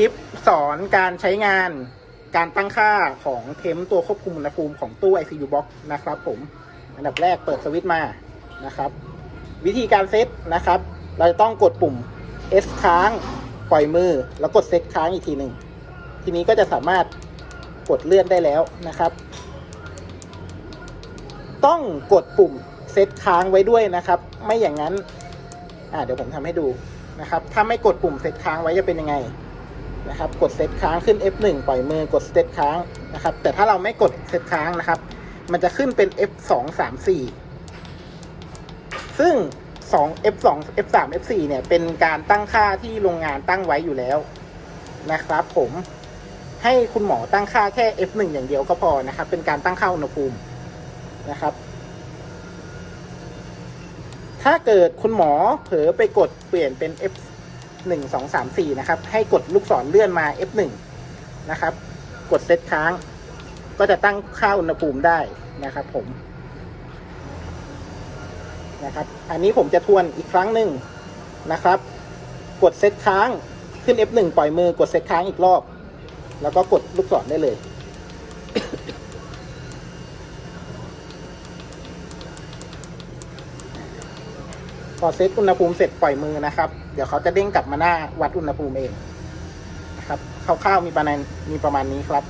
คลิปสอนการใช้งานการตั้งค่าของเทมตัวควบคุมอุณหภูมิของตู้ ICU Box นะครับผม อันดับแรกเปิดสวิตช์มานะครับ วิธีการเซตนะครับ เราจะต้องกดปุ่ม S ค้างปล่อยมือ แล้วกดเซตค้างอีกทีหนึ่ง ทีนี้ก็จะสามารถกดเลื่อนได้แล้วนะครับ ต้องกดปุ่มเซตค้างไว้ด้วยนะครับ ไม่อย่างนั้น อ่าเดี๋ยวผมทำให้ดูนะครับ ถ้าไม่กดปุ่มเซตค้างไว้จะเป็นยังไง นะครับกดเซตค้างขึ้น F1 ปล่อยมือกดเซตค้างนะครับ แต่ถ้าเราไม่กดเซตค้างนะครับ มันจะขึ้นเป็น F2 3 4 ซึ่ง 2 F2 F3 F4 เนี่ย เป็นการตั้งค่าที่โรงงานตั้งไว้อยู่แล้วนะครับ ผมให้คุณหมอตั้งค่าแค่ F1 อย่างเดียวก็พอนะครับ เป็นการตั้งค่าอุณหภูมินะครับ ถ้าเกิดคุณหมอเผลอไปกดเปลี่ยนเป็น F หนึ่งสองสามสี่นะครับ ให้กดลูกศรเลื่อนมา F หนึ่งนะครับ กดเซตค้าง ก็จะตั้งค่าอุณหภูมิได้นะครับ ผม นะครับ อันนี้ผมจะทวนอีกครั้งหนึ่งนะครับ กดเซตค้างขึ้น F หนึ่งปล่อยมือกดเซตค้างอีกรอบ แล้วก็กดลูกศรได้เลย พอเซตอุณหภูมิเสร็จปล่อยมือนะครับ เดี๋ยวเขาจะเด้งกลับมาหน้าวัดอุณหภูมิเองนะครับคร่าวๆมีประมาณมีประมาณนี้ครับ